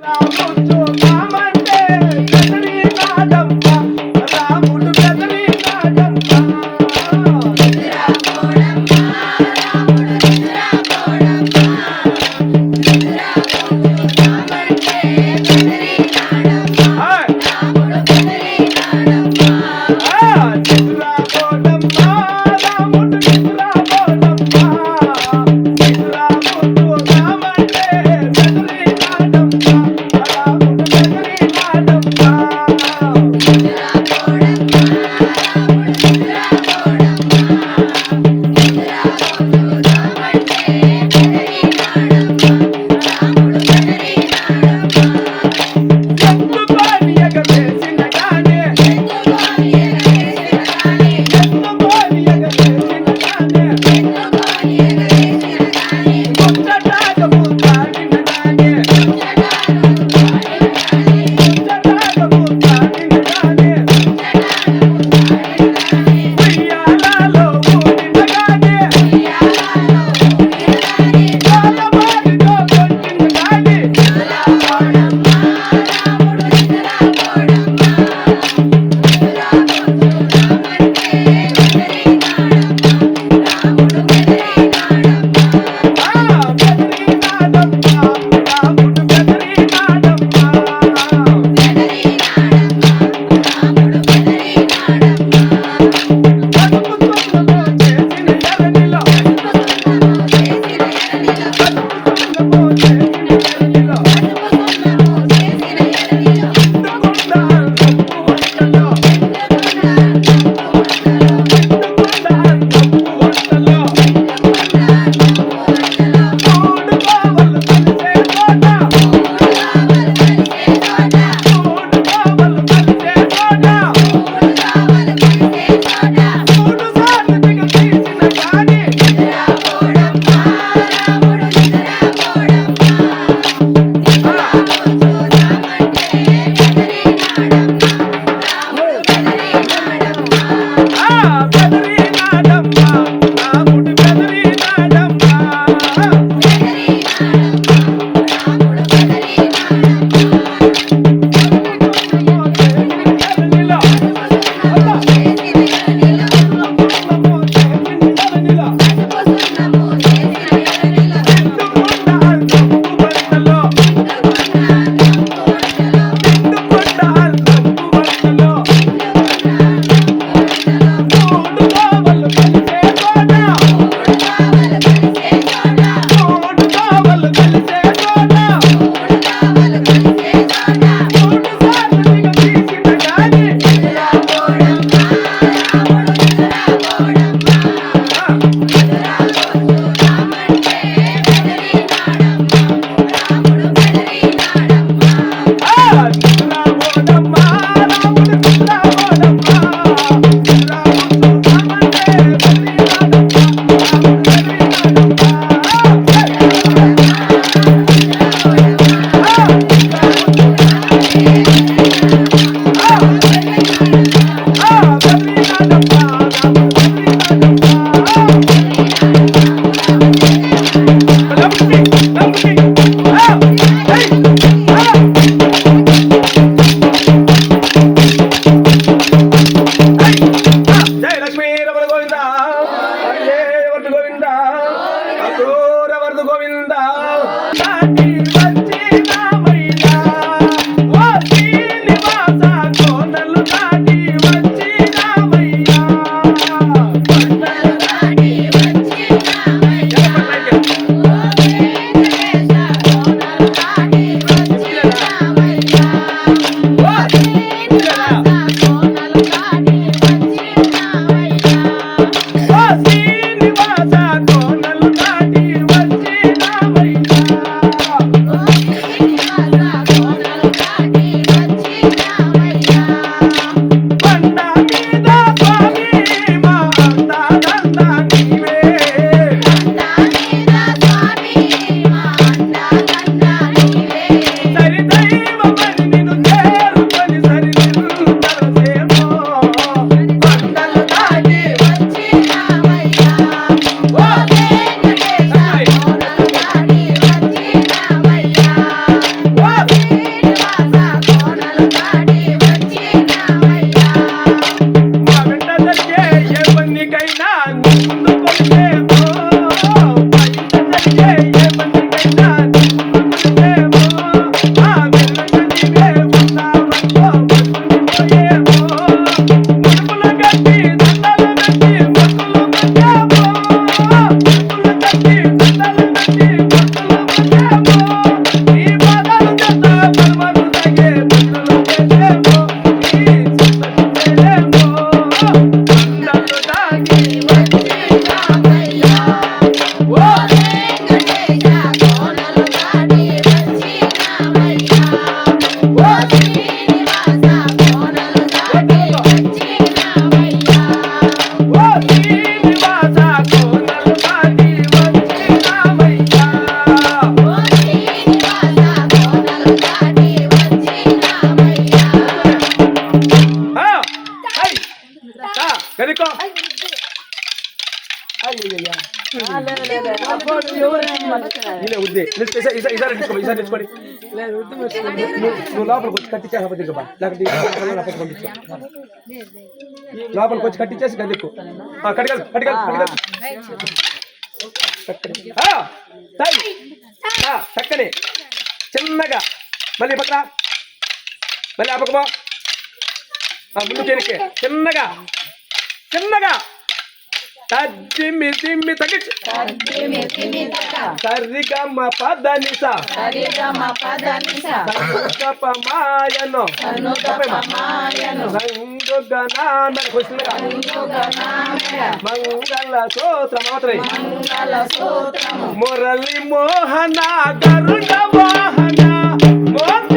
老公，你。போட்டா నువ్వు నువ్వు లోపలికి వచ్చి కట్టించే దిగబా లేకపోతే లోపలికి వచ్చి కట్టించేసి గదిక్కు కట్టిగలు కట్టిగలు కట్టిగలు చక్కని. చిన్నగా. మళ్ళీ పక్కన. మళ్ళీ ఆ పక్కమో? ముందు చేరికే. చిన్నగా. చిన్నగా. తజ్జిమ్మి తిమ్మి తగ్గించు సరిగమ్మ పదనిస. మాయను. రంగు గణాన కృష్ణగా మంగళ సూత్ర మాత్రమే. మురళి మోహన గరుడ వాహన మోక్ష